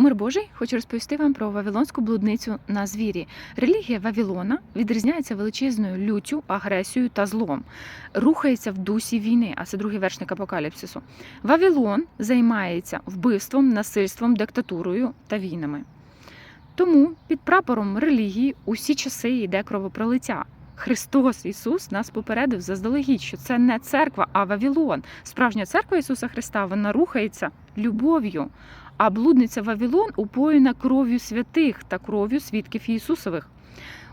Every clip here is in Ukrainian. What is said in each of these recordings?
Мир Божий хочу розповісти вам про вавилонську блудницю на звірі. Релігія Вавилона відрізняється величезною люттю, агресією та злом, рухається в дусі війни, а це другий вершник апокаліпсису. Вавилон займається вбивством, насильством, диктатурою та війнами. Тому під прапором релігії усі часи йде кровопролиття. Христос Ісус нас попередив заздалегідь, що це не церква, а Вавилон. Справжня церква Ісуса Христа вона рухається любов'ю. А блудниця Вавилон упоєна кров'ю святих та кров'ю свідків Ісусових.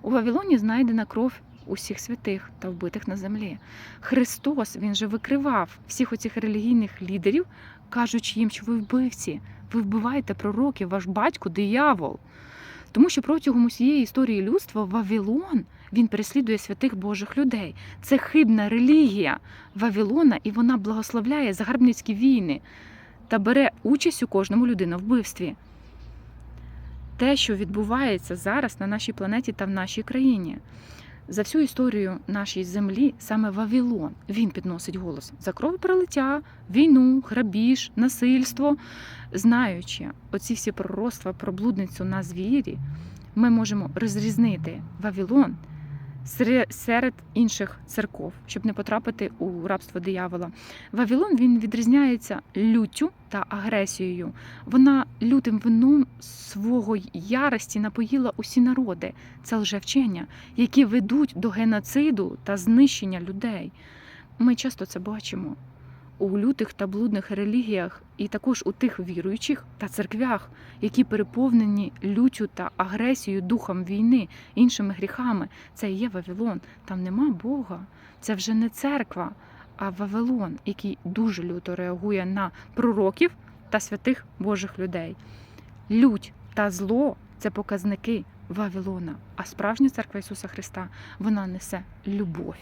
У Вавилоні знайдена кров усіх святих та вбитих на землі. Христос він же викривав всіх оцих релігійних лідерів, кажучи їм, що ви вбивці, ви вбиваєте пророків, ваш батько диявол. Тому що протягом усієї історії людства Вавилон він переслідує святих Божих людей. Це хибна релігія Вавилона, і вона благословляє загарбницькі війни та бере участь у кожному людиновбивстві. Те, що відбувається зараз на нашій планеті та в нашій країні. За всю історію нашої землі саме Вавилон він підносить голос за кровопролиття, війну, грабіж, насильство. Знаючи оці всі пророцтва про блудницю на звірі, ми можемо розрізнити Вавилон серед інших церков, щоб не потрапити у рабство диявола. Вавилон він відрізняється люттю та агресією. Вона лютим вином свого ярості напоїла усі народи. Це лжевчення, які ведуть до геноциду та знищення людей. Ми часто це бачимо у лютих та блудних релігіях, і також у тих віруючих та церквях, які переповнені люттю та агресією духом війни, іншими гріхами. Це є Вавилон. Там нема Бога. Це вже не церква, а Вавилон, який дуже люто реагує на пророків та святих Божих людей. Лють та зло це показники Вавилона. А справжня церква Ісуса Христа вона несе любов.